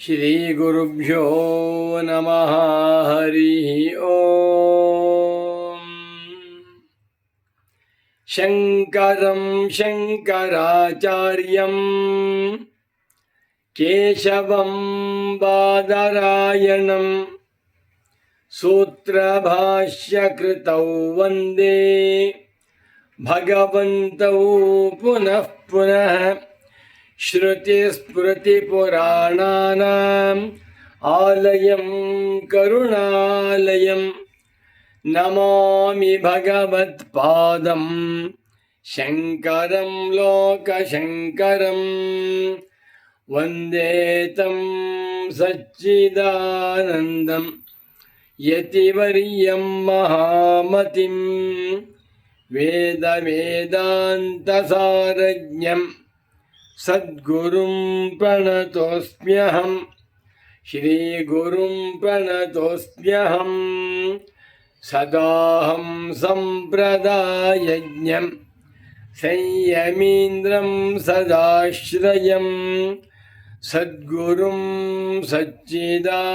श्रीगुरुभ्यो नमः हरिः ॐ शङ्करं शङ्कराचार्यं केशवं बादरायणं सूत्रभाष्यकृतौ वन्दे। भगवन्तौ पुनः पुनः श्रुतिस्मृतिपुराणानाम् आलयं करुणालयं नमामि भगवत्पादं शङ्करं लोकशङ्करं वन्दे तं सच्चिदानन्दं यतिवर्यं महामतिं वेदवेदान्तसारज्ञम् सद्गुरुं प्रणतोऽस्म्यहं श्रीगुरुं प्रणतोऽस्म्यहं सदाहं सम्प्रदायज्ञं संयमीन्द्रं सदाश्रयं सद्गुरुं सच्चिदानन्दं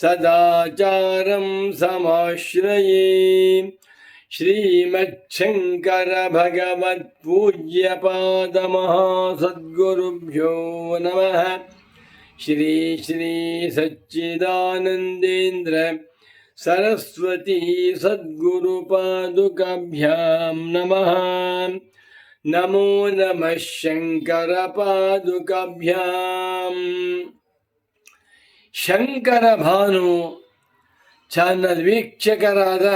सदाचारं समाश्रये श्रीमच्छङ्करभगवत्पूज्यपादमहासद्गुरुभ्यो नमः श्री श्री सच्चिदानन्देन्द्र सरस्वती सद्गुरुपादुकाभ्यां नमः नमो नमः शङ्करपादुकाभ्याम् ಶಂಕರಭಾನು ಚಾನಲ್ ವೀಕ್ಷಕರಾದ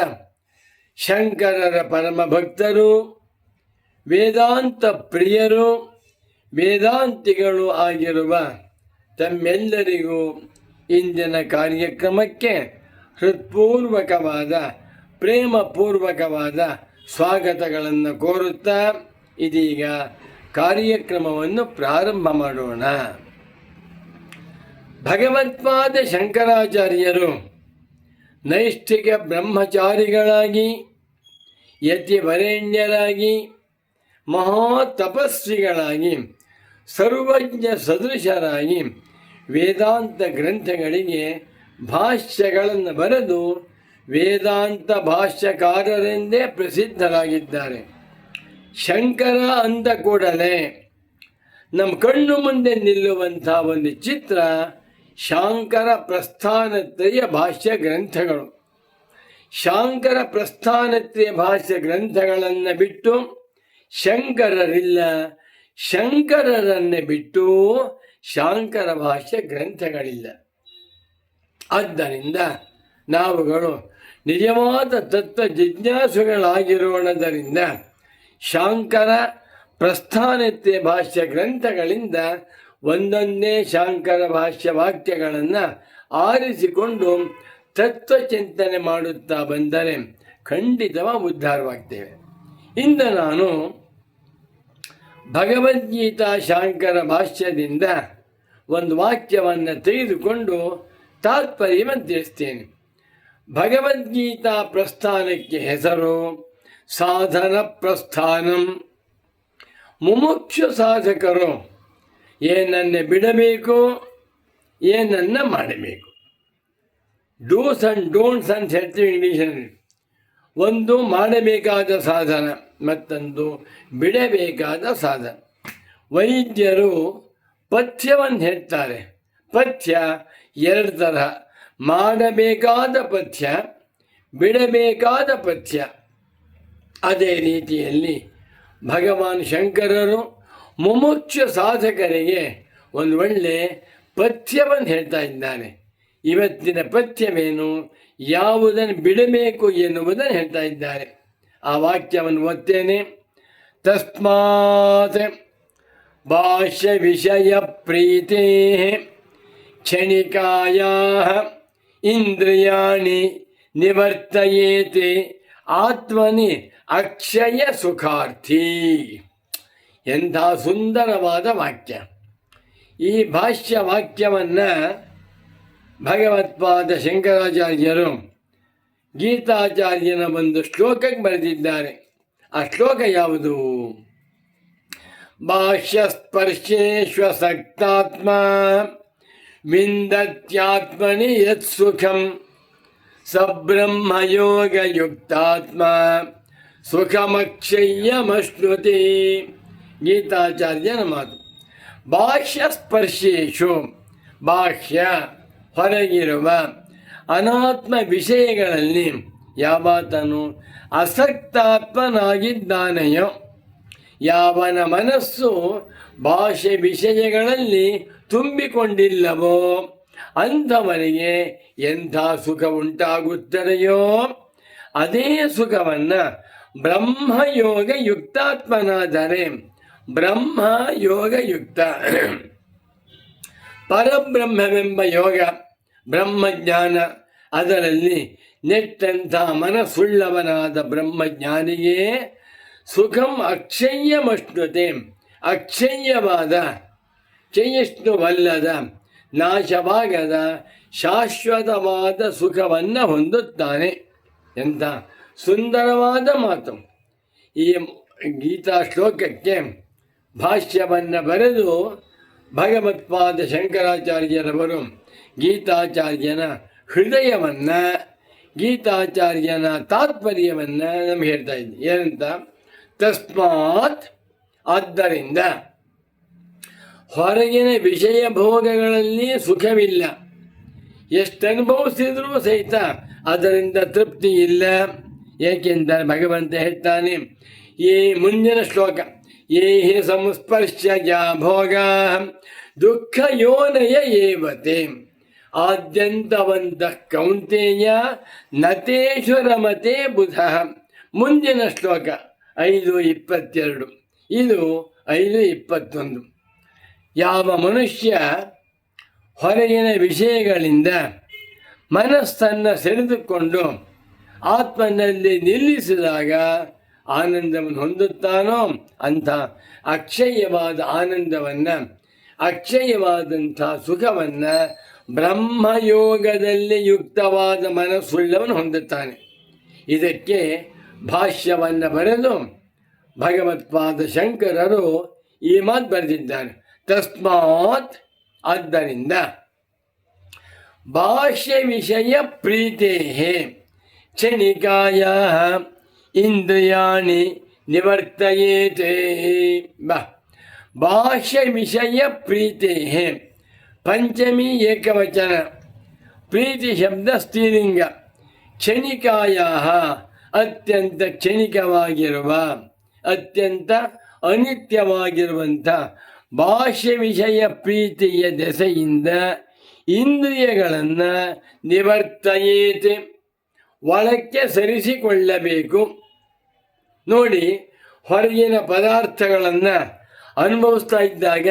ಶಂಕರರ ಪರಮ ಭಕ್ತರು ವೇದಾಂತ ಪ್ರಿಯರು, ವೇದಾಂತಿಗಳು ಆಗಿರುವ ತಮ್ಮೆಲ್ಲರಿಗೂ ಇಂದಿನ ಕಾರ್ಯಕ್ರಮಕ್ಕೆ ಹೃತ್ಪೂರ್ವಕವಾದ, ಪ್ರೇಮಪೂರ್ವಕವಾದ ಸ್ವಾಗತಗಳನ್ನು ಕೋರುತ್ತಾ ಇದೀಗ ಕಾರ್ಯಕ್ರಮವನ್ನು ಪ್ರಾರಂಭ ಮಾಡೋಣ. ಭಗವತ್ಪಾದ ಶಂಕರಾಚಾರ್ಯರು ನೈಷ್ಠಿಕ ಬ್ರಹ್ಮಚಾರಿಗಳಾಗಿ, ಯತಿವರೇಣ್ಯರಾಗಿ ಮಹಾ ತಪಸ್ವಿಗಳಾಗಿ ಸರ್ವಜ್ಞ ಸದೃಶರಾಗಿ ವೇದಾಂತ ಗ್ರಂಥಗಳಿಗೆ ಭಾಷ್ಯಗಳನ್ನು ಬರೆದು ವೇದಾಂತ ಭಾಷ್ಯಕಾರರೆಂದೇ ಪ್ರಸಿದ್ಧರಾಗಿದ್ದಾರೆ. ಶಂಕರ ಅಂದ ಕೂಡಲೇ ನಮ್ಮ ಕಣ್ಣು ಮುಂದೆ ನಿಲ್ಲುವಂಥ ಒಂದು ಚಿತ್ರ ಶಾಂಕರ ಪ್ರಸ್ಥಾನತ್ರಯ ಭಾಷ್ಯ ಗ್ರಂಥಗಳು. ಶಾಂಕರ ಪ್ರಸ್ಥಾನತ್ರಯ ಭಾಷ್ಯ ಗ್ರಂಥಗಳನ್ನು ಬಿಟ್ಟು ಶಂಕರರಿಲ್ಲ. ಶಂಕರರನ್ನೇ ಬಿಟ್ಟು ಶಾಂಕರ ಭಾಷ್ಯ ಗ್ರಂಥಗಳಿಲ್ಲ. ಆದ್ದರಿಂದ ನಾವುಗಳು ನಿಜವಾದ ತತ್ವ ಜಿಜ್ಞಾಸುಗಳಾಗಿರೋಣದರಿಂದ ಶಾಂಕರ ಪ್ರಸ್ಥಾನತ್ಯ ಭಾಷ್ಯ ಗ್ರಂಥಗಳಿಂದ ಒಂದೊಂದೇ ಶಾಂಕರ ಭಾಷ್ಯ ವಾಕ್ಯಗಳನ್ನು ಆರಿಸಿಕೊಂಡು ತತ್ವಚಿಂತನೆ ಮಾಡುತ್ತಾ ಬಂದರೆ ಖಂಡಿತವಾಗಿ ಉದ್ಧಾರವಾಗ್ತೇವೆ. ಇಂದು ನಾನು ಭಗವದ್ಗೀತಾ ಶಾಂಕರ ಭಾಷ್ಯದಿಂದ ಒಂದು ವಾಕ್ಯವನ್ನು ತೆಗೆದುಕೊಂಡು ತಾತ್ಪರ್ಯವನ್ನು ತಿಳಿಸ್ತೇನೆ ಭಗವದ್ಗೀತಾ ಪ್ರಸ್ಥಾನಕ್ಕೆ ಹೆಸರು ಸಾಧನ ಪ್ರಸ್ಥಾನಂ. ಮುಮುಕ್ಷು ಸಾಧಕರು ಏನನ್ನೇ ಬಿಡಬೇಕು ಏನನ್ನ ಮಾಡಬೇಕು. ಡೂಸ್ ಅಂಡ್ ಡೋಂಟ್ಸ್ ಅಂತ ಹೇಳ್ತೀವಿ ಇಂಗ್ಲೀಷಲ್ಲಿ ಒಂದು ಮಾಡಬೇಕಾದ ಸಾಧನ, ಮತ್ತೊಂದು ಬಿಡಬೇಕಾದ ಸಾಧನ. ವೈದ್ಯರು ಪಥ್ಯವನ್ನು ಹೇಳ್ತಾರೆ. ಪಥ್ಯ ಎರಡು ತರಹ. ಮಾಡಬೇಕಾದ ಪಥ್ಯ, ಬಿಡಬೇಕಾದ ಪಥ್ಯ. ಅದೇ ರೀತಿಯಲ್ಲಿ ಭಗವಾನ್ ಶಂಕರರು ಮುಮುಕ್ಷ ಸಾಧಕರಿಗೆ ಒಂದು ಒಳ್ಳೆ ಪಥ್ಯವನ್ನು ಹೇಳ್ತಾ ಇದ್ದಾನೆ. ಇವತ್ತಿನ ಪಥ್ಯವೇನು? ಯಾವುದನ್ನು ಬಿಡಬೇಕು ಎನ್ನುವುದನ್ನು ಹೇಳ್ತಾ ಇದ್ದಾರೆ ಆ ವಾಕ್ಯವನ್ನು ಓದ್ತೇನೆ. ತಸ್ಮಾತ್ ಭಾಷ್ಯ ವಿಷಯ ಪ್ರೀತಿ ಕ್ಷಣಿಕಾಯ ಇಂದ್ರಿಯಾಣಿ ನಿವರ್ತಯೇತೆ ಆತ್ಮನಿ ಅಕ್ಷಯ ಸುಖಾರ್ಥಿ. ಎಂಥ ಸುಂದರವಾದ ವಾಕ್ಯ ಈ ಭಾಷ್ಯ ವಾಕ್ಯವನ್ನು ಭಗವತ್ಪಾದ ಶಂಕರಾಚಾರ್ಯರು ಗೀತಾಚಾರ್ಯನ ಒಂದು ಶ್ಲೋಕಕ್ಕೆ ಬರೆದಿದ್ದಾರೆ ಆ ಶ್ಲೋಕ ಯಾವುದು ಬಾಹ್ಯಸ್ಪರ್ಶೇಶ್ವಸಕ್ತಾತ್ಮ ವಿಂದತ್ಯಾತ್ಮನಿ ಯತ್ ಸುಖಂ ಸಬ್ರಹ್ಮಯೋಗಯುಕ್ತಾತ್ಮ ಸುಖಮಕ್ಷಯ್ಯಮಶ್ನುತಿ ಗೀತಾಚಾರ್ಯನ ಮಾತು ಬಾಹ್ಯ ಸ್ಪರ್ಶೇಶು, ಬಾಹ್ಯ ಹೊರಗಿರುವ ಅನಾತ್ಮ ವಿಷಯಗಳಲ್ಲಿ ಯಾವಾತನು ಆಸಕ್ತಾತ್ಮನಾಗಿದ್ದಾನೆಯೋ ಯಾವನ ಮನಸ್ಸು ಭಾಷೆ ವಿಷಯಗಳಲ್ಲಿ ತುಂಬಿಕೊಂಡಿಲ್ಲವೋ ಅಂಥವನಿಗೆ ಎಂಥ ಸುಖ ಉಂಟಾಗುತ್ತದೆಯೋ ಅದೇ ಸುಖವನ್ನು ಬ್ರಹ್ಮಯೋಗ ಯುಕ್ತಾತ್ಮನಾದರೆ ಬ್ರಹ್ಮ ಯೋಗಯುಕ್ತ ಪರಬ್ರಹ್ಮವೆಂಬ ಯೋಗ, ಬ್ರಹ್ಮಜ್ಞಾನ, ಅದರಲ್ಲಿ ನೆಟ್ಟಂಥ ಮನಸ್ಸುಳ್ಳವನಾದ ಬ್ರಹ್ಮಜ್ಞಾನಿಯೇ ಸುಖಂ ಅಕ್ಷಯ್ಯಮಷ್ಣುತೆ ಅಕ್ಷಯ್ಯವಾದ ಚಯಿಷ್ಣುವಲ್ಲದ ನಾಶವಾಗದ, ಶಾಶ್ವತವಾದ ಸುಖವನ್ನು ಹೊಂದುತ್ತಾನೆ ಎಂಥ ಸುಂದರವಾದ ಮಾತು. ಈ ಗೀತಾ ಶ್ಲೋಕಕ್ಕೆ ಭಾಷ್ಯವನ್ನು ಬರೆದು ಭಗವತ್ಪಾದ ಶಂಕರಾಚಾರ್ಯರವರು ಗೀತಾಚಾರ್ಯನ ಹೃದಯವನ್ನು, ಗೀತಾಚಾರ್ಯನ ತಾತ್ಪರ್ಯವನ್ನು ನಮ್ಗೆ ಹೇಳ್ತಾ ಇದ್ದೆ. ಏನಂತ? ತಸ್ಮಾತ್ ಆದ್ದರಿಂದ ಹೊರಗಿನ ವಿಷಯ ಭೋಗಗಳಲ್ಲಿ ಸುಖವಿಲ್ಲ. ಎಷ್ಟು ಅನುಭವಿಸಿದ್ರೂ ಸಹಿತ ಅದರಿಂದ ತೃಪ್ತಿ ಇಲ್ಲ. ಏಕೆಂದರೆ ಭಗವಂತ ಹೇಳ್ತಾನೆ, ಈ ಮುಂದಿನ ಶ್ಲೋಕ ಏ ಹಿ ಸಂಸ್ಪರ್ಶ ಭೋಗ ದುಃಖ ಯೋನಯ ಏವತೆ. ಆದ್ಯಂತವಂತ ಕೌಂತೆಯ ನತೇಶು ರಮತೆ ಬುಧ. ಮುಂದಿನ ಶ್ಲೋಕ, ಐದು ಇಪ್ಪತ್ತೆರಡು. ಇದು ಐದು ಇಪ್ಪತ್ತೊಂದು. ಯಾವ ಮನುಷ್ಯ ಹೊರಗಿನ ವಿಷಯಗಳಿಂದ ಮನಸ್ಸನ್ನು ಸೆಳೆದುಕೊಂಡು ಆತ್ಮನಲ್ಲಿ ನಿಲ್ಲಿಸಿದಾಗ ಆನಂದವನ್ನು ಹೊಂದುತ್ತಾನೋ ಅಂಥ ಅಕ್ಷಯವಾದ ಆನಂದವನ್ನು, ಅಕ್ಷಯವಾದಂಥ ಸುಖವನ್ನು ಬ್ರಹ್ಮಯೋಗದಲ್ಲಿ ಯುಕ್ತವಾದ ಮನಸ್ಸುಳ್ಳವನು ಹೊಂದುತ್ತಾನೆ. ಇದಕ್ಕೆ ಭಾಷ್ಯವನ್ನು ಬರೆದು ಭಗವತ್ಪಾದ ಶಂಕರರು ಈ ಮಾತು ಬರೆದಿದ್ದಾರೆ. ತಸ್ಮಾತ್ ಆದ್ದರಿಂದ ಭಾಷ್ಯ ವಿಷಯ ಪ್ರೀತೆ ಕ್ಷಣಿಕಾಯ ಇಂದ್ರಿಯಾಣಿ ನಿವರ್ತಯೇತೆ. ಭಾಷ್ಯ ವಿಷಯ ಪ್ರೀತೆ ಪಂಚಮಿ ಏಕವಚನ. ಪ್ರೀತಿ ಶಬ್ದ ಸ್ತ್ರೀಲಿಂಗ. ಕ್ಷಣಿಕಾಯ ಅತ್ಯಂತ ಕ್ಷಣಿಕವಾಗಿರುವ. ಅತ್ಯಂತ ಅನಿತ್ಯವಾಗಿರುವಂಥ ಭಾಷ್ಯ ವಿಷಯ ಪ್ರೀತಿಯ ದೆಸೆಯಿಂದ ಇಂದ್ರಿಯಗಳನ್ನು ನಿವರ್ತಯೇತೆ. ಒಳಕ್ಕೆ ಸರಿಸಿಕೊಳ್ಳಬೇಕು. ನೋಡಿ, ಹೊರಗಿನ ಪದಾರ್ಥಗಳನ್ನು ಅನುಭವಿಸ್ತಾ ಇದ್ದಾಗ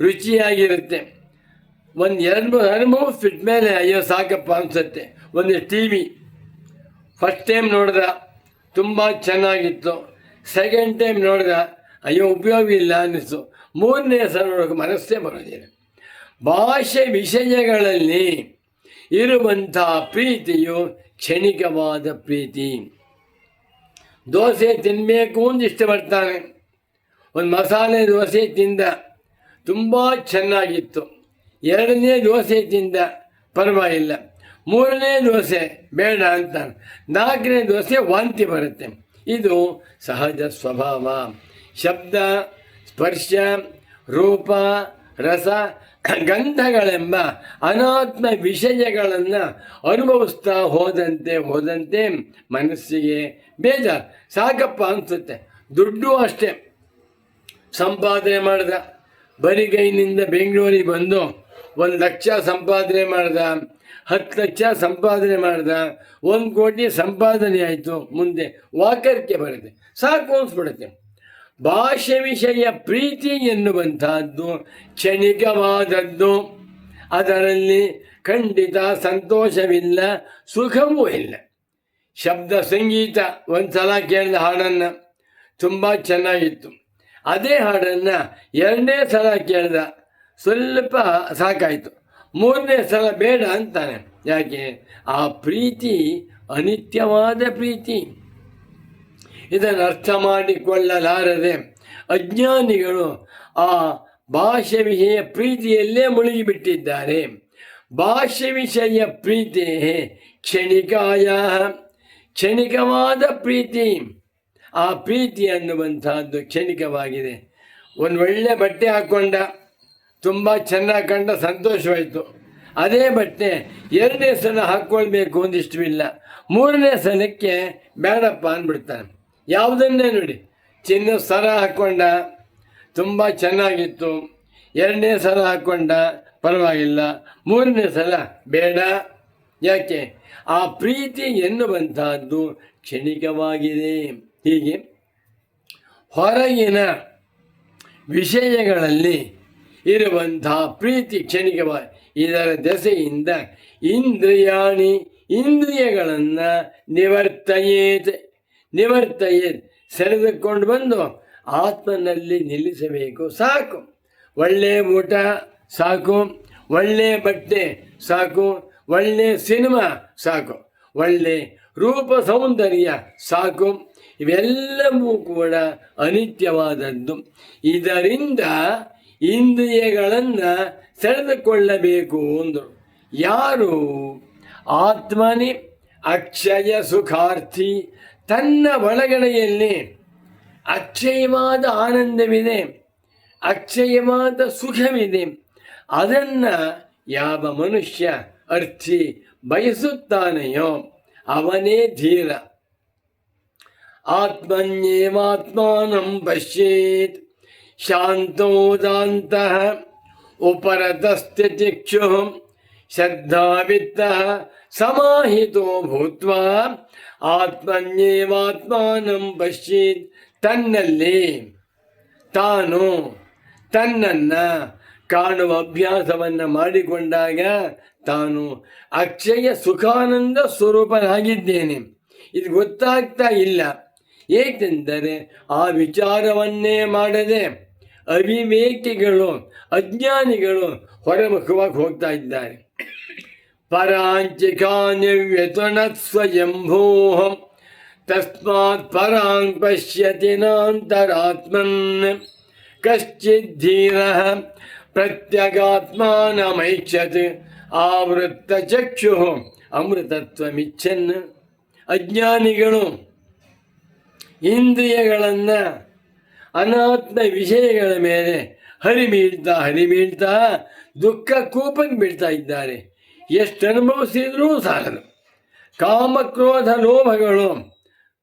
ರುಚಿಯಾಗಿರುತ್ತೆ. ಒಂದು ಎರಡು ಅನುಭವಿಸ್ಬಿಟ್ಟ ಮೇಲೆ ಅಯ್ಯೋ ಸಾಕಪ್ಪ ಅನಿಸುತ್ತೆ. ಒಂದು ಟಿ ವಿ ಫಸ್ಟ್ ಟೈಮ್ ನೋಡಿದ, ತುಂಬ ಚೆನ್ನಾಗಿತ್ತು. ಸೆಕೆಂಡ್ ಟೈಮ್ ನೋಡಿದ, ಅಯ್ಯೋ ಉಪಯೋಗ ಇಲ್ಲ ಅನ್ನಿಸ್ತು. ಮೂರನೇ ಸಲ ನೋಡೋಕೆ ಮನಸ್ಸೇ ಬರೋದಿಲ್ಲ. ಭಾಷೆ ವಿಷಯಗಳಲ್ಲಿ ಇರುವಂಥ ಪ್ರೀತಿಯು ಕ್ಷಣಿಕವಾದ ಪ್ರೀತಿ. ದೋಸೆ ತಿನ್ನಬೇಕು ಅಂತ ಇಷ್ಟಪಡ್ತಾನೆ ಒಂದು ಮಸಾಲೆ ದೋಸೆ ತಿಂದ ತುಂಬ ಚೆನ್ನಾಗಿತ್ತು. ಎರಡನೇ ದೋಸೆ ತಿಂದ ಪರವಾಗಿಲ್ಲ. ಮೂರನೇ ದೋಸೆ ಬೇಡ ಅಂತ ನಾಲ್ಕನೇ ದೋಸೆ ವಾಂತಿ ಬರುತ್ತೆ. ಇದು ಸಹಜ ಸ್ವಭಾವ. ಶಬ್ದ, ಸ್ಪರ್ಶ, ರೂಪ, ರಸ, ಗಂಧಗಳೆಂಬ ಅನಾತ್ಮ ವಿಷಯಗಳನ್ನು ಅನುಭವಿಸ್ತಾ ಹೋದಂತೆ ಹೋದಂತೆ ಮನಸ್ಸಿಗೆ ಬೇಜಾರು. ಸಾಕಪ್ಪ ಅನಿಸುತ್ತೆ. ದುಡ್ಡು ಅಷ್ಟೇ. ಸಂಪಾದನೆ ಮಾಡಿದ. ಬರಿಗೈನಿಂದ ಬೆಂಗಳೂರಿಗೆ ಬಂದು ಒಂದು ಲಕ್ಷ ಸಂಪಾದನೆ ಮಾಡ್ದ. ಹತ್ತು ಲಕ್ಷ ಸಂಪಾದನೆ ಮಾಡ್ದ. ಒಂದು ಕೋಟಿ ಸಂಪಾದನೆ ಆಯಿತು. ಮುಂದೆ ವಾಕರ್ಕೆ ಬರುತ್ತೆ. ಸಾಕು ಅನಿಸ್ಬಿಡುತ್ತೆ. ಭಾಷೆ ವಿಷಯ ಪ್ರೀತಿ ಎನ್ನುವಂತಹದ್ದು ಕ್ಷಣಿಕವಾದದ್ದು. ಅದರಲ್ಲಿ ಖಂಡಿತ ಸಂತೋಷವಿಲ್ಲ, ಸುಖವೂ ಇಲ್ಲ. ಶಬ್ದ ಸಂಗೀತ ಒಂದು ಸಲ ಕೇಳಿದ ಹಾಡನ್ನು ತುಂಬ ಚೆನ್ನಾಗಿತ್ತು. ಅದೇ ಹಾಡನ್ನು ಎರಡನೇ ಸಲ ಕೇಳಿದ ಸ್ವಲ್ಪ ಸಾಕಾಯಿತು. ಮೂರನೇ ಸಲ ಬೇಡ ಅಂತಾನೆ. ಯಾಕೆ? ಆ ಪ್ರೀತಿ, ಅನಿತ್ಯವಾದ ಪ್ರೀತಿ. ಇದನ್ನು ಅರ್ಥ ಮಾಡಿಕೊಳ್ಳಲಾರದೆ ಅಜ್ಞಾನಿಗಳು ಆ ಭಾಷೆ ವಿಷಯ ಪ್ರೀತಿಯಲ್ಲೇ ಮುಳುಗಿಬಿಟ್ಟಿದ್ದಾರೆ. ಭಾಷೆ ವಿಷಯ ಪ್ರೀತಿ ಕ್ಷಣಿಕಾಯ. ಕ್ಷಣಿಕವಾದ ಪ್ರೀತಿ. ಆ ಪ್ರೀತಿ ಅನ್ನುವಂತಹದ್ದು ಕ್ಷಣಿಕವಾಗಿದೆ. ಒಂದು ಒಳ್ಳೆ ಬಟ್ಟೆ ಹಾಕ್ಕೊಂಡ ತುಂಬ ಚೆನ್ನಾಗಿ ಕಂಡ ಸಂತೋಷವಾಯಿತು. ಅದೇ ಬಟ್ಟೆ ಎರಡನೇ ಸಲ ಹಾಕ್ಕೊಳ್ಬೇಕು ಒಂದಿಷ್ಟವಿಲ್ಲ ಮೂರನೇ ಸಲಕ್ಕೆ ಬೇಡಪ್ಪ ಅಂದ್ಬಿಡ್ತಾನೆ. ಯಾವುದನ್ನೇ ನೋಡಿ, ಚಿನ್ನ ಸರ ಹಾಕ್ಕೊಂಡ ತುಂಬ ಚೆನ್ನಾಗಿತ್ತು. ಎರಡನೇ ಸಲ ಹಾಕ್ಕೊಂಡ ಪರವಾಗಿಲ್ಲ. ಮೂರನೇ ಸಲ ಬೇಡ. ಯಾಕೆ? ಆ ಪ್ರೀತಿ ಎನ್ನುವಂತಹದ್ದು ಕ್ಷಣಿಕವಾಗಿದೆ. ಹೀಗೆ ಹೊರಗಿನ ವಿಷಯಗಳಲ್ಲಿ ಇರುವಂತಹ ಪ್ರೀತಿ ಕ್ಷಣಿಕವಾಗಿ ಇದರ ದೆಸೆಯಿಂದ ಇಂದ್ರಿಯಾಣಿ ಇಂದ್ರಿಯಗಳನ್ನು ನಿವರ್ತಯೇತ್ ನಿವರ್ತಯೇತ್ ಸೆಳೆದುಕೊಂಡು ಬಂದು ಆತ್ಮನಲ್ಲಿ ನಿಲ್ಲಿಸಬೇಕು. ಸಾಕು. ಒಳ್ಳೆಯ ಊಟ ಸಾಕು. ಒಳ್ಳೆಯ ಬಟ್ಟೆ ಸಾಕು. ಒಳ್ಳೆ ಸಿನಿಮಾ ಸಾಕು, ಒಳ್ಳೆ ರೂಪ ಸೌಂದರ್ಯ ಸಾಕು. ಇವೆಲ್ಲವೂ ಕೂಡ ಅನಿತ್ಯವಾದದ್ದು. ಇದರಿಂದ ಇಂದ್ರಿಯಗಳನ್ನು ಸೆಳೆದುಕೊಳ್ಳಬೇಕು ಅಂದರು. ಯಾರು? ಆತ್ಮನಿ. ಅಕ್ಷಯ ಸುಖಾರ್ಥಿ. ತನ್ನ ಒಳಗಡೆಯಲ್ಲಿ ಅಕ್ಷಯವಾದ ಆನಂದವಿದೆ, ಅಕ್ಷಯವಾದ ಸುಖವಿದೆ. ಅದನ್ನು ಯಾವ ಮನುಷ್ಯ ಅರ್ಥಿ ಬಯಸುತ್ತಾನೆಯೋ ಅವನೇ ಧೀರ. ಆತ್ಮನ್ಯೇವಾತ್ಮಾನಂ ಪಶ್ಯೇತ್. ಶಾಂತೋದಾಂತ ಉಪರತಸ್ಥ್ಯಚಿಕ್ಷು ಶ್ರದ್ಧಾವಿತ್ತ ಸಮಾಹಿತೋ ಭೂತ್ವಾ. ಆತ್ಮನ್ಯೇವಾತ್ಮಾನಂ ಪಶ್ಯೇತ್ ತನ್ನಲ್ಲಿ. ತಾನು ತನ್ನನ್ನು ಕಾಣುವ ಅಭ್ಯಾಸವನ್ನು ಮಾಡಿಕೊಂಡಾಗ ತಾನು ಅಕ್ಷಯ ಸುಖಾನಂದ ಸ್ವರೂಪನಾಗಿದ್ದೇನೆ. ಇದು ಗೊತ್ತಾಗ್ತಾ ಇಲ್ಲ. ಏಕೆಂದರೆ ಆ ವಿಚಾರವನ್ನೇ ಮಾಡದೆ ಅವಿವೇಕಿಗಳು, ಅಜ್ಞಾನಿಗಳು ಹೊರಮುಖವಾಗಿ ಹೋಗ್ತಾ ಇದ್ದಾರೆ. ಪರಾಂಚಿಕಾನ್ಯವ್ಯತುನ ಸ್ವಯಂಭೂಹಂ, ತಸ್ಮಾತ್ ಪರಾಂ ಪಶ್ಯತಿ ನಾಂತರಾತ್ಮನ್. ಕಶ್ಚಿದ್ದೀರ ಪ್ರತ್ಯಗಾತ್ಮಾನಮೈಕ್ಷತ್ ಆವೃತ್ತ ಚಕ್ಷು ಅಮೃತತ್ವಮಿಚ್ಛನ್ ಅಜ್ಞಾನಿಗಳು, ಇಂದ್ರಿಯಗಳನ್ನು ಅನಾತ್ಮ ವಿಷಯಗಳ ಮೇಲೆ ಹರಿಮೀಳ್ತಾ ಹರಿಮೀಳ್ತಾ ದುಃಖ ಕೂಪಕ್ಕೆ ಬೀಳ್ತಾ ಇದ್ದಾರೆ. ಎಷ್ಟು ಅನುಭವಿಸಿದ್ರೂ ಸಾಲದು. ಕಾಮಕ್ರೋಧ ಲೋಭಗಳು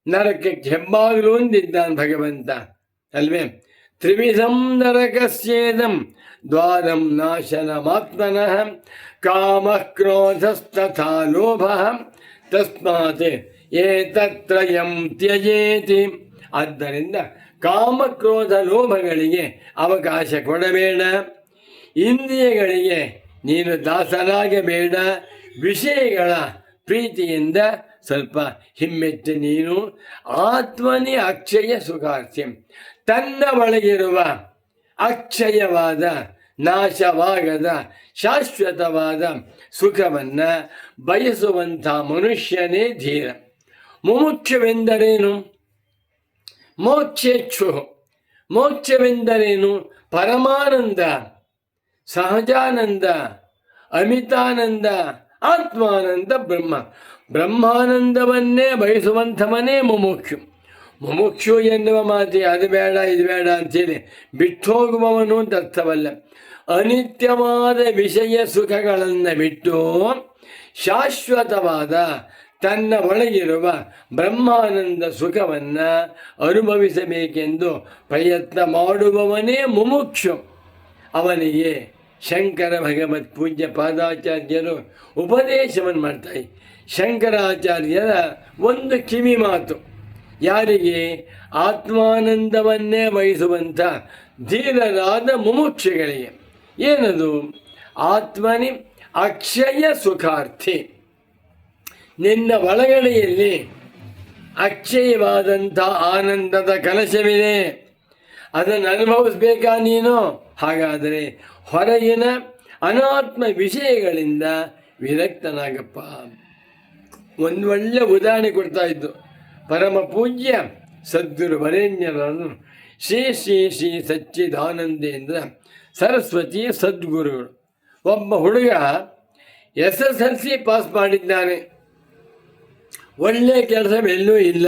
ನರಕಕ್ಕೆ ಹೆಬ್ಬಾಗಲು ಅಂದಿದ್ದಾನೆ ಭಗವಂತ, ಅಲ್ವೇ? ತ್ರಿವಿಧಂ ನರಕಸ್ಯೇದಂ ದ್ವಾರಂ ನಾಶನಮಾತ್ಮನಃ. ಕಾಮಕ್ರೋಧಸ್ತಥಾ ಲೋಭ ತಸ್ಮಾತ್ ಏತತ್ರಯಂ ತ್ಯಜೇತಿ. ಆದ್ದರಿಂದ ಕಾಮಕ್ರೋಧ ಲೋಭಗಳಿಗೆ ಅವಕಾಶ ಕೊಡಬೇಡ. ಇಂದ್ರಿಯಗಳಿಗೆ ನೀನು ದಾಸರಾಗಬೇಡ ವಿಷಯಗಳ ಪ್ರೀತಿಯಿಂದ ಸ್ವಲ್ಪ ಹಿಮ್ಮೆಚ್ಚು ನೀನು. ಆತ್ಮನೇ ಅಕ್ಷಯ ಸುಖಾರ್ಥ್ಯಂ ತನ್ನ ಒಳಗಿರುವ ಅಕ್ಷಯವಾದ ನಾಶವಾಗದ ಶಾಶ್ವತವಾದ ಸುಖವನ್ನು ಬಯಸುವಂಥ ಮನುಷ್ಯನೇ ಧೀರ. ಮುಮುಕ್ಷವೆಂದರೇನು? ಮೋಕ್ಷೇಚ್ಛು. ಮೋಕ್ಷವೆಂದರೇನು? ಪರಮಾನಂದ, ಸಹಜಾನಂದ, ಅಮಿತಾನಂದ, ಆತ್ಮಾನಂದ ಬ್ರಹ್ಮ. ಬ್ರಹ್ಮಾನಂದವನ್ನೇ ಬಯಸುವಂಥವನೇ ಮುಮುಕ್ಷು. ಮುಮುಕ್ಷು ಎನ್ನುವ ಮಾತಿ ಅದು ಬೇಡ, ಇದು ಬೇಡ ಅಂತೇಳಿ ಬಿಟ್ಟು ಹೋಗುವವನು ಅಂತ ಅರ್ಥವಲ್ಲ. ಅನಿತ್ಯವಾದ ವಿಷಯ ಸುಖಗಳನ್ನು ಬಿಟ್ಟು ಶಾಶ್ವತವಾದ ತನ್ನ ಒಳಗಿರುವ ಬ್ರಹ್ಮಾನಂದ ಸುಖವನ್ನು ಅನುಭವಿಸಬೇಕೆಂದು ಪ್ರಯತ್ನ ಮಾಡುವವನೇ ಮುಮುಕ್ಷು. ಅವನಿಗೆ ಶಂಕರ ಭಗವತ್ ಪೂಜ್ಯ ಪಾದಾಚಾರ್ಯರು ಉಪದೇಶವನ್ನು ಮಾಡ್ತಾರೆ. ಶಂಕರಾಚಾರ್ಯರ ಒಂದು ಕಿವಿ ಮಾತು ಯಾರಿಗೆ? ಆತ್ಮಾನಂದವನ್ನೇ ಬಯಸುವಂಥ ಧೀರರಾದ ಮುಮುಕ್ಷಗಳಿಗೆ. ಏನದು? ಆತ್ಮನಿ ಅಕ್ಷಯ ಸುಖಾರ್ಥಿ. ನಿನ್ನ ಒಳಗಡೆಯಲ್ಲಿ ಅಕ್ಷಯವಾದಂಥ ಆನಂದದ ಕಲಶವಿದೆ. ಅದನ್ನು ಅನುಭವಿಸ್ಬೇಕಾ ನೀನು? ಹಾಗಾದರೆ ಹೊರಗಿನ ಅನಾತ್ಮ ವಿಷಯಗಳಿಂದ ವಿರಕ್ತನಾಗಪ್ಪ. ಒಂದು ಒಳ್ಳೆ ಉದಾಹರಣೆ ಕೊಡ್ತಾ ಇದ್ದು. ಪರಮ ಪೂಜ್ಯ ಸದ್ಗುರು ವರೇಣ್ಯರನ್ನು ಶ್ರೀ ಶ್ರೀ ಶ್ರೀ ಸಚ್ಚಿದಾನಂದೇಂದ್ರ ಸರಸ್ವತಿ ಸದ್ಗುರುಗಳು ಒಬ್ಬ ಹುಡುಗ S S L C pass ಮಾಡಿದ್ದಾನೆ. ಒಳ್ಳೆಯ ಕೆಲಸ ಎಲ್ಲೂ ಇಲ್ಲ.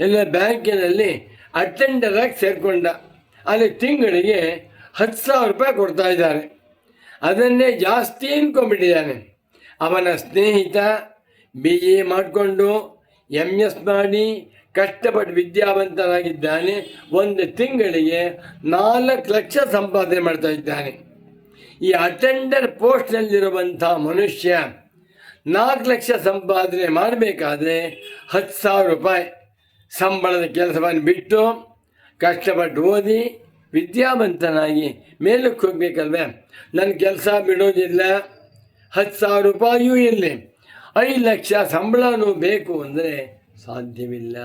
ಎಲ್ಲ ಬ್ಯಾಂಕಿನಲ್ಲಿ ಅಟೆಂಡರ್ ಆಗಿ ಸೇರಿಕೊಂಡ. ಅಲ್ಲಿ ತಿಂಗಳಿಗೆ ಹತ್ತು ಸಾವಿರ ರೂಪಾಯಿ ಕೊಡ್ತಾ ಇದ್ದಾರೆ ಅದನ್ನೇ ಜಾಸ್ತಿ ಅನ್ಕೊಂಡ್ಬಿಟ್ಟಿದ್ದಾನೆ ಅವನ ಸ್ನೇಹಿತ ಬಿ ಎ ಮಾಡಿಕೊಂಡು ಎಂ ಎಸ್ ಮಾಡಿ ಕಷ್ಟಪಟ್ಟು ವಿದ್ಯಾವಂತನಾಗಿದ್ದಾನೆ. ಒಂದು ತಿಂಗಳಿಗೆ ನಾಲ್ಕು ಲಕ್ಷ ಸಂಪಾದನೆ ಮಾಡ್ತಾ ಇದ್ದಾನೆ. ಈ ಅಟೆಂಡರ್ ಪೋಸ್ಟ್ನಲ್ಲಿರುವಂಥ ಮನುಷ್ಯ ನಾಲ್ಕು ಲಕ್ಷ ಸಂಪಾದನೆ ಮಾಡಬೇಕಾದ್ರೆ ಹತ್ತು ಸಾವಿರ ರೂಪಾಯಿ ಸಂಬಳದ ಕೆಲಸವನ್ನು ಬಿಟ್ಟು ಕಷ್ಟಪಟ್ಟು ಓದಿ ವಿದ್ಯಾವಂತನಾಗಿ ಮೇಲಕ್ಕೆ ಹೋಗ್ಬೇಕಲ್ವೇ? ನನ್ನ ಕೆಲಸ ಬಿಡೋದಿಲ್ಲ. ಹತ್ತು ಸಾವಿರ ರೂಪಾಯಿಯೂ ಇರಲಿ. ಐದು ಲಕ್ಷ ಸಂಬಳನೂ ಬೇಕು ಅಂದರೆ ಸಾಧ್ಯವಿಲ್ಲ.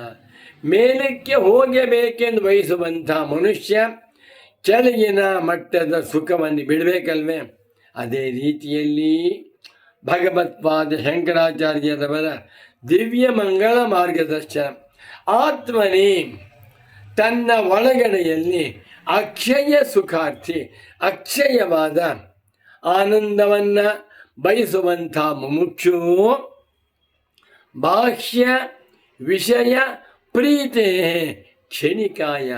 ಮೇಲಕ್ಕೆ ಹೋಗಬೇಕೆಂದು ಬಯಸುವಂಥ ಮನುಷ್ಯ ಕೆಳಗಿನ ಮಟ್ಟದ ಸುಖವನ್ನು ಬಿಡಬೇಕಲ್ವೇ? ಅದೇ ರೀತಿಯಲ್ಲಿ ಭಗವತ್ಪಾದ ಶಂಕರಾಚಾರ್ಯರವರ ದಿವ್ಯ ಮಂಗಳ ಮಾರ್ಗದರ್ಶನ ಆತ್ಮನೇ ತನ್ನ ಒಳಗಡೆಯಲ್ಲಿ ಅಕ್ಷಯ ಸುಖಾರ್ಥಿ, ಅಕ್ಷಯವಾದ ಆನಂದವನ್ನು ಬಯಸುವಂಥ ಮುಮುಕ್ಷು, ಬಾಹ್ಯ ವಿಷಯ, ಪ್ರೀತಿ, ಕ್ಷಣಿಕಾಯ.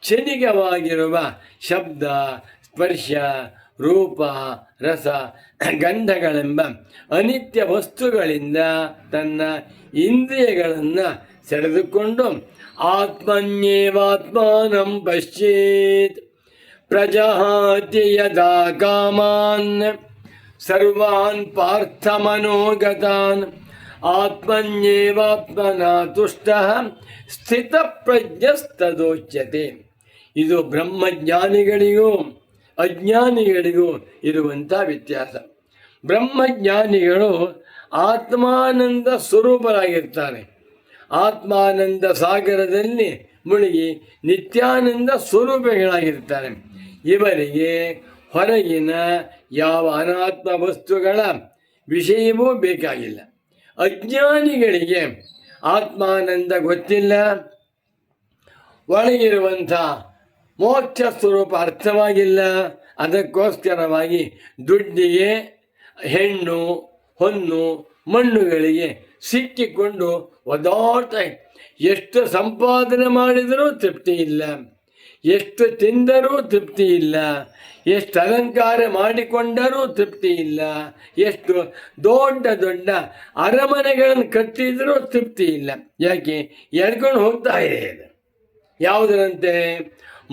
ಕ್ಷಣಿಕವಾಗಿರುವ ಶಬ್ದ, ಸ್ಪರ್ಶ, ರೂಪ, ರಸ, ಗಂಧಗಳೆಂಬ ಅನಿತ್ಯ ವಸ್ತುಗಳಿಂದ ತನ್ನ ಇಂದ್ರಿಯಗಳನ್ನು ಸೆಳೆದುಕೊಂಡು ಆತ್ಮನ್ಯೇವಾತ್ಮಾನಂ ಪಶ್ಚೇತ್ ಪ್ರಜಹಾತಿ ಯದಾ ಕಾಮಾನ್. ಸರ್ವಾನ್ ಪಾರ್ಥಮನೋಗತಾನ್ ಆತ್ಮನ್ಯೇವಾತ್ಮನ ತುಷ್ಟ ಸ್ಥಿತಪ್ರಜ್ಞಸ್ತದೋಚ್ಯತೆ ಇದು ಬ್ರಹ್ಮಜ್ಞಾನಿಗಳಿಗೂ ಅಜ್ಞಾನಿಗಳಿಗೂ ಇರುವಂಥ ವ್ಯತ್ಯಾಸ ಬ್ರಹ್ಮಜ್ಞಾನಿಗಳು ಆತ್ಮಾನಂದ ಸ್ವರೂಪರಾಗಿರ್ತಾರೆ ಆತ್ಮಾನಂದ ಸಾಗರದಲ್ಲಿ ಮುಳುಗಿ ನಿತ್ಯಾನಂದ ಸ್ವರೂಪಗಳಾಗಿರ್ತಾರೆ ಇವರಿಗೆ ಹೊರಗಿನ ಯಾವ ಅನಾತ್ಮ ವಸ್ತುಗಳ ವಿಷಯವೂ ಬೇಕಾಗಿಲ್ಲ. ಅಜ್ಞಾನಿಗಳಿಗೆ ಆತ್ಮಾನಂದ ಗೊತ್ತಿಲ್ಲ. ಒಳಗಿರುವಂಥ ಮೋಕ್ಷ ಸ್ವರೂಪ ಅರ್ಥವಾಗಿಲ್ಲ. ಅದಕ್ಕೋಸ್ಕರವಾಗಿ ದುಡ್ಡಿಗೆ ಹೆಣ್ಣು, ಹೊನ್ನು, ಮಣ್ಣುಗಳಿಗೆ ಸಿಕ್ಕಿಕೊಂಡು ಒದಾಡ್ತಾ ಎಷ್ಟು ಸಂಪಾದನೆ ಮಾಡಿದರೂ ತೃಪ್ತಿ ಇಲ್ಲ. ಎಷ್ಟು ತಿಂದರೂ ತೃಪ್ತಿ ಇಲ್ಲ, ಎಷ್ಟು ಅಲಂಕಾರ ಮಾಡಿಕೊಂಡರೂ ತೃಪ್ತಿ ಇಲ್ಲ, ಎಷ್ಟು ದೊಡ್ಡ ದೊಡ್ಡ ಅರಮನೆಗಳನ್ನು ಕಟ್ಟಿದರೂ ತೃಪ್ತಿ ಇಲ್ಲ. ಯಾಕೆ? ಎಳ್ಕೊಂಡು ಹೋಗ್ತಾ ಇದೆ ಅದು. ಯಾವುದರಂತೆ?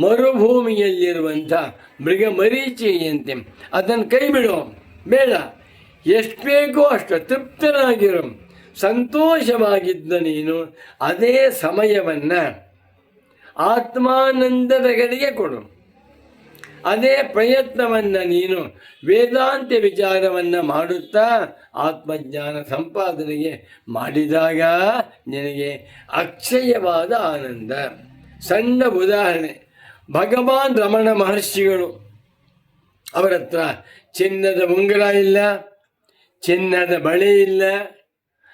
ಮರುಭೂಮಿಯಲ್ಲಿರುವಂಥ ಮೃಗ ಮರೀಚಿಯಂತೆ ಅದನ್ನು ಕೈ ಬಿಡು ಬೇಡ. ಎಷ್ಟು ಬೇಕೋ ಅಷ್ಟು ತೃಪ್ತನಾಗಿರು. ಸಂತೋಷವಾಗಿದ್ದ ನೀನು ಅದೇ ಸಮಯವನ್ನು ಆತ್ಮಾನಂದದ ಕಡೆಗೆ ಕೊಡು. ಅದೇ ಪ್ರಯತ್ನವನ್ನು ನೀನು ವೇದಾಂತ ವಿಚಾರವನ್ನು ಮಾಡುತ್ತಾ ಆತ್ಮಜ್ಞಾನ ಸಂಪಾದನೆಗೆ ಮಾಡಿದಾಗ ನಿನಗೆ ಅಕ್ಷಯವಾದ ಆನಂದ. ಸಣ್ಣ ಉದಾಹರಣೆ, ಭಗವಾನ್ ರಮಣ ಮಹರ್ಷಿಗಳು ಅವರ ಹತ್ರ ಚಿನ್ನದ ಉಂಗುರ ಇಲ್ಲ, ಚಿನ್ನದ ಬಳೆ ಇಲ್ಲ,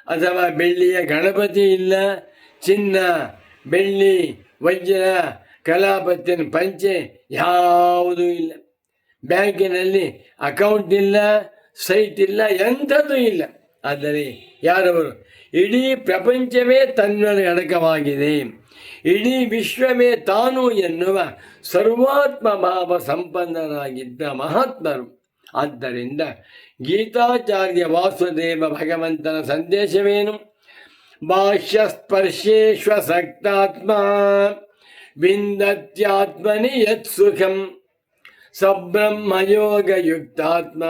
ಅಥವಾ ಬೆಳ್ಳಿಯ ಗಣಪತಿ ಇಲ್ಲ, ಚಿನ್ನ, ಬೆಳ್ಳಿ ವಜ್ರ ಕಲಾಪತ್ತಿನ ಪಂಚೆ ಯಾವುದೂ ಇಲ್ಲ. ಬ್ಯಾಂಕಿನಲ್ಲಿ ಅಕೌಂಟ್ ಇಲ್ಲ, ಸೈಟ್ ಇಲ್ಲ, ಎಂಥದ್ದು ಇಲ್ಲ. ಆದರೆ ಯಾರವರು? ಇಡೀ ಪ್ರಪಂಚವೇ ತನ್ನೊಳಗೆ ಅಡಕವಾಗಿದೆ. ಇಡೀ ವಿಶ್ವವೇ ತಾನು ಎನ್ನುವ ಸರ್ವಾತ್ಮ ಭಾವ ಸಂಪನ್ನರಾಗಿದ್ದ ಮಹಾತ್ಮರು. ಆದ್ದರಿಂದ ಗೀತಾಚಾರ್ಯ ವಾಸುದೇವ ಭಗವಂತನ ಸಂದೇಶವೇನು? ಬಾಹ್ಯಸ್ಪರ್ಶೇಶ್ವಸಕ್ತಾತ್ಮ ವಿಂದತ್ಯಾತ್ಮನಿ ಯತ್ ಸುಖಂ ಸಬ್ರಹ್ಮಯೋಗಯುಕ್ತಾತ್ಮ.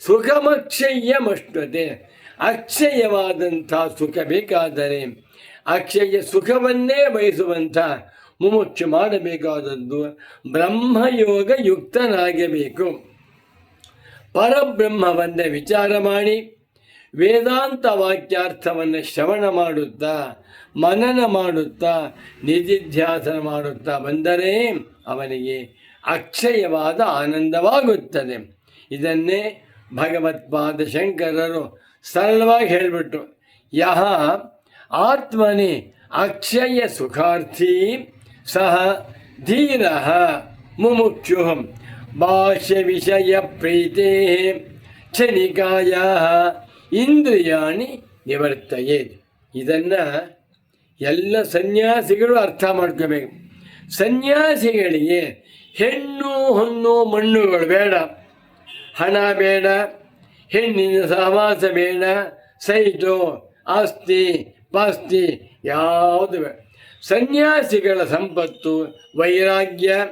ಸುಖಮಕ್ಷಯ್ಯಮಷ್ಟತೆ ಅಕ್ಷಯವಾದಂಥ ಸುಖ ಬೇಕಾದರೆ ಅಕ್ಷಯ ಸುಖವನ್ನೇ ಬಯಸುವಂಥ, ಮುಮುಕ್ಷು ಮಾಡಬೇಕಾದದ್ದು ಬ್ರಹ್ಮಯೋಗ ಯುಕ್ತನಾಗಬೇಕು ಪರಬ್ರಹ್ಮವನ್ನೇ ವಿಚಾರ ಮಾಡಿ ವೇದಾಂತ ವಾಕ್ಯಾರ್ಥವನ್ನು ಶ್ರವಣ ಮಾಡುತ್ತಾ, ಮನನ ಮಾಡುತ್ತಾ, ನಿಧಿಧ್ಯಾಸನ ಮಾಡುತ್ತಾ ಬಂದರೆ ಅವನಿಗೆ ಅಕ್ಷಯವಾದ ಆನಂದವಾಗುತ್ತದೆ. ಇದನ್ನೇ ಭಗವತ್ಪಾದ ಶಂಕರರು ಸರಳವಾಗಿ ಹೇಳಿಬಿಟ್ರು. ಯಹ ಆತ್ಮನಿ ಅಕ್ಷಯ ಸುಖಾರ್ಥಿ ಸಹ ಧೀರ ಮುಮುಕ್ಷು ಭಾಷ್ಯ ವಿಷಯ ಪ್ರೀತೆ ಕ್ಷಣಿಕಾಯ ಇಂದ್ರಿಯಾಣಿ ನಿವರ್ತಯೇತ್ ಇದನ್ನು ಎಲ್ಲ ಸನ್ಯಾಸಿಗಳು ಅರ್ಥ ಮಾಡ್ಕೋಬೇಕು. ಸನ್ಯಾಸಿಗಳಿಗೆ ಹೆಣ್ಣು, ಹೊಣ್ಣು, ಮಣ್ಣುಗಳು ಬೇಡ. ಹಣ ಬೇಡ, ಹೆಣ್ಣಿನ ಸಹವಾಸ ಬೇಡ ಸೈಟು ಆಸ್ತಿ, ಪಾಸ್ತಿ ಯಾವುದು ಬೇಡ. ಸನ್ಯಾಸಿಗಳ ಸಂಪತ್ತು ವೈರಾಗ್ಯ.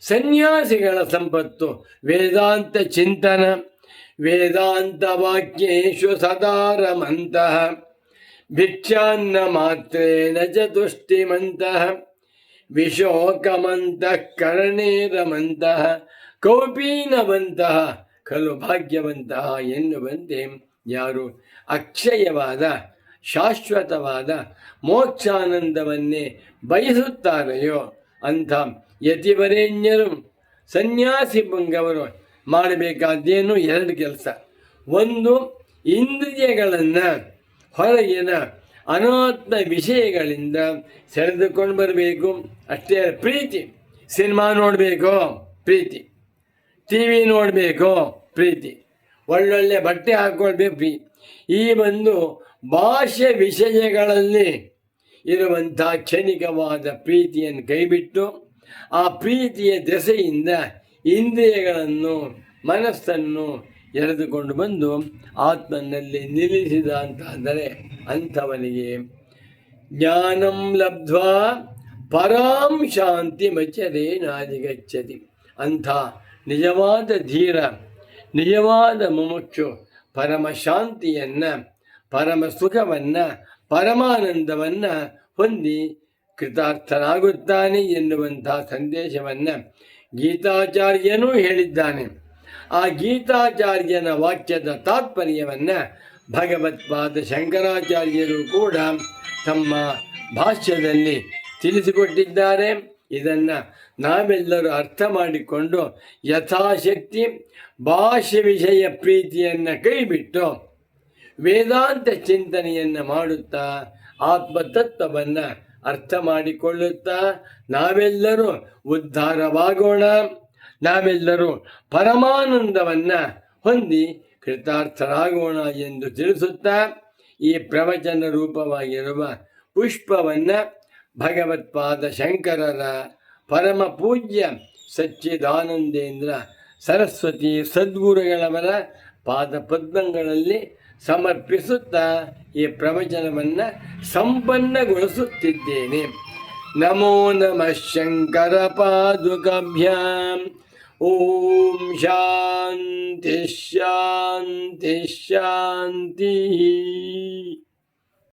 ಸನ್ಯಾಸಿಗಳ ಸಂಪತ್ತು ವೇದಾಂತ ಚಿಂತನ. ವೇದಾಂತ ವಾಕ್ಯೇಶು ಸದಾರಮಂತಹ ಭಿಕ್ಷಾನ್ನ ಮಾತ್ರೇಣ ಚತುಷ್ಟಿಮಂತ ವಿಶೋಕಮಂತಃ ಕರ್ಣೇರಮಂತ ಕೌಪೀನವಂತಹ ಖಲು ಭಾಗ್ಯವಂತಹ ಎನ್ನುವಂತೆ ಯಾರು ಅಕ್ಷಯವಾದ ಶಾಶ್ವತವಾದ ಮೋಕ್ಷಾನಂದವನ್ನೇ ಬಯಸುತ್ತಾರೆಯೋ ಅಂಥ ಯತಿವರೇಣ್ಯರು, ಸನ್ಯಾಸಿ ಪುಂಗವರು ಮಾಡಬೇಕಾದ್ದೇನು ಎರಡು ಕೆಲಸ. ಒಂದು, ಇಂದ್ರಿಯಗಳನ್ನು ಹೊರಗಿನ ಅನಾತ್ಮ ವಿಷಯಗಳಿಂದ ಸೆಳೆದುಕೊಂಡು ಬರಬೇಕು. ಅಷ್ಟೇ ಪ್ರೀತಿ. ಸಿನಿಮಾ ನೋಡಬೇಕು, ಪ್ರೀತಿ. ಟಿ ವಿ ನೋಡಬೇಕು, ಪ್ರೀತಿ. ಒಳ್ಳೊಳ್ಳೆ ಬಟ್ಟೆ ಹಾಕ್ಕೊಳ್ಬೇಕು ಪ್ರೀತಿ. ಈ ಒಂದು ಭಾಷೆ ವಿಷಯಗಳಲ್ಲಿ ಇರುವಂಥ ಕ್ಷಣಿಕವಾದ ಪ್ರೀತಿಯನ್ನು ಕೈಬಿಟ್ಟು ಆ ಪ್ರೀತಿಯ ದೆಸೆಯಿಂದ ಇಂದ್ರಿಯಗಳನ್ನು, ಮನಸ್ಸನ್ನು ಎಳೆದುಕೊಂಡು ಬಂದು ಆತ್ಮನಲ್ಲಿ ನಿಲ್ಲಿಸಿದ ಅಂತಾದರೆ ಅಂಥವನಿಗೆ ಜ್ಞಾನಂ ಲಬ್ಧ್ವಾ ಪರಾಂ ಶಾಂತಿ ಮಚ್ಚರೇ ನಾದಿಗಚ್ಚತಿ ಅಂಥ ನಿಜವಾದ ಧೀರ, ನಿಜವಾದ ಮುಮುಕ್ಷು, ಪರಮ ಶಾಂತಿಯನ್ನು, ಪರಮ ಸುಖವನ್ನು, ಪರಮಾನಂದವನ್ನು ಹೊಂದಿ ಕೃತಾರ್ಥನಾಗುತ್ತಾನೆ ಎನ್ನುವಂಥ ಸಂದೇಶವನ್ನು ಗೀತಾಚಾರ್ಯನೂ ಹೇಳಿದ್ದಾನೆ. ಆ ಗೀತಾಚಾರ್ಯನ ವಾಕ್ಯದ ತಾತ್ಪರ್ಯವನ್ನು ಭಗವತ್ಪಾದ ಶಂಕರಾಚಾರ್ಯರು ಕೂಡ ತಮ್ಮ ಭಾಷ್ಯದಲ್ಲಿ ತಿಳಿಸಿಕೊಟ್ಟಿದ್ದಾರೆ. ಇದನ್ನು ನಾವೆಲ್ಲರೂ ಅರ್ಥ ಮಾಡಿಕೊಂಡು ಯಥಾಶಕ್ತಿ ಭಾಷೆ ವಿಷಯ ಪ್ರೀತಿಯನ್ನು ಕೈಬಿಟ್ಟು ವೇದಾಂತ ಚಿಂತನೆಯನ್ನು ಮಾಡುತ್ತಾ ಆತ್ಮತತ್ವವನ್ನು ಅರ್ಥ ಮಾಡಿಕೊಳ್ಳುತ್ತಾ ನಾವೆಲ್ಲರೂ ಉದ್ಧಾರವಾಗೋಣ. ನಾವೆಲ್ಲರೂ ಪರಮಾನಂದವನ್ನು ಹೊಂದಿ ಕೃತಾರ್ಥರಾಗೋಣ ಎಂದು ತಿಳಿಸುತ್ತಾ ಈ ಪ್ರವಚನ ರೂಪವಾಗಿರುವ ಪುಷ್ಪವನ್ನು ಭಗವತ್ಪಾದ ಶಂಕರರ ಪರಮ ಪೂಜ್ಯ ಸಚ್ಚಿದಾನಂದೇಂದ್ರ ಸರಸ್ವತಿ ಸದ್ಗುರುಗಳವರ ಪಾದ ಪದ್ಮಗಳಲ್ಲಿ ಸಮರ್ಪಿಸುತ್ತಾ ಈ ಪ್ರವಚನವನ್ನು ಸಂಪನ್ನಗೊಳಿಸುತ್ತಿದ್ದೇನೆ. ನಮೋ ನಮಃ ಶಂಕರ ಪಾದುಕಭ್ಯಾಂ ಓಂ ಶಾಂತಿ ಶಾಂತಿ ಶಾಂತಿ.